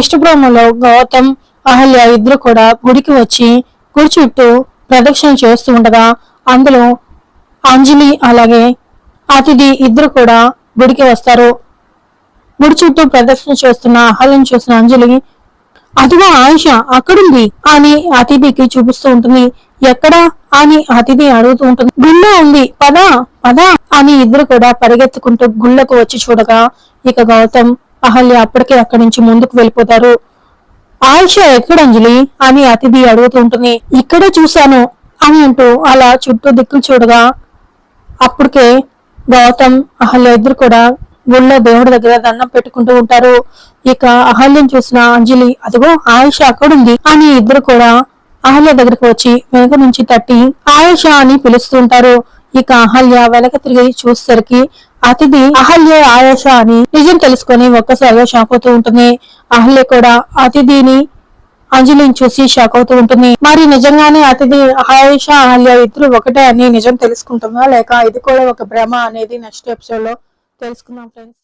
Next ప్రోమోలో గౌతమ్ అహల్య ఇద్దరు కూడా గుడికి వచ్చి గుడి చుట్టూ ప్రదక్షిణ చేస్తూ ఉండగా అందులో అంజలి అలాగే అతిథి ఇద్దరు కూడా గుడికి వస్తారు. గుడి చుట్టూ ప్రదక్షిణ చేస్తున్న అహల్యం చూసిన అంజలి అదిగో ఆయుష అక్కడుంది అని అతిథికి చూపిస్తూ ఉంటుంది. ఎక్కడా? అని అతిథి అడుగుతూ ఉంటుంది. గుళ్ళో ఉంది పదా పదా అని ఇద్దరు కూడా పరిగెత్తుకుంటూ గుళ్ళకు వచ్చి చూడగా ఇక గౌతమ్ అహల్య అప్పటికే అక్కడి నుంచి ముందుకు వెళ్ళిపోతారు. ఆయుష ఎక్కడ అంజలి? అని అతిథి అడుగుతూ ఉంటుంది. ఇక్కడే చూశాను అని అంటూ అలా చుట్టూ దిక్కులు చూడగా అప్పటికే గౌతమ్ అహల్య ఇద్దరు కూడా గుళ్ళో దేవుడి దగ్గర దండం పెట్టుకుంటూ ఉంటారు. ఇక అహల్యం చూసిన అంజలి అదిగో ఆయుష అక్కడుంది అని ఇద్దరు కూడా అహల్య దగ్గరికి వచ్చి వెనక నుంచి తట్టి ఆయుష అని పిలుస్తుంటారు ఇక అహల్య వెనక తిరిగి చూసేసరికి అతిథి అహల్య ఆయోష అని నిజం తెలుసుకొని ఒక్కసారిగా షాక్ అవుతూ ఉంటుంది. అహల్య కూడా అతిథిని అంజలిని చూసి షాక్ అవుతూ ఉంటుంది. మరి నిజంగానే అతిథి ఆయుష అహల్య ఇద్దరు ఒకటే అని నిజం తెలుసుకుంటుందా? లేక ఇది కూడా ఒక భ్రమ అనేది నెక్స్ట్ ఎపిసోడ్లో తెలుసుకుందాం ఫ్రెండ్స్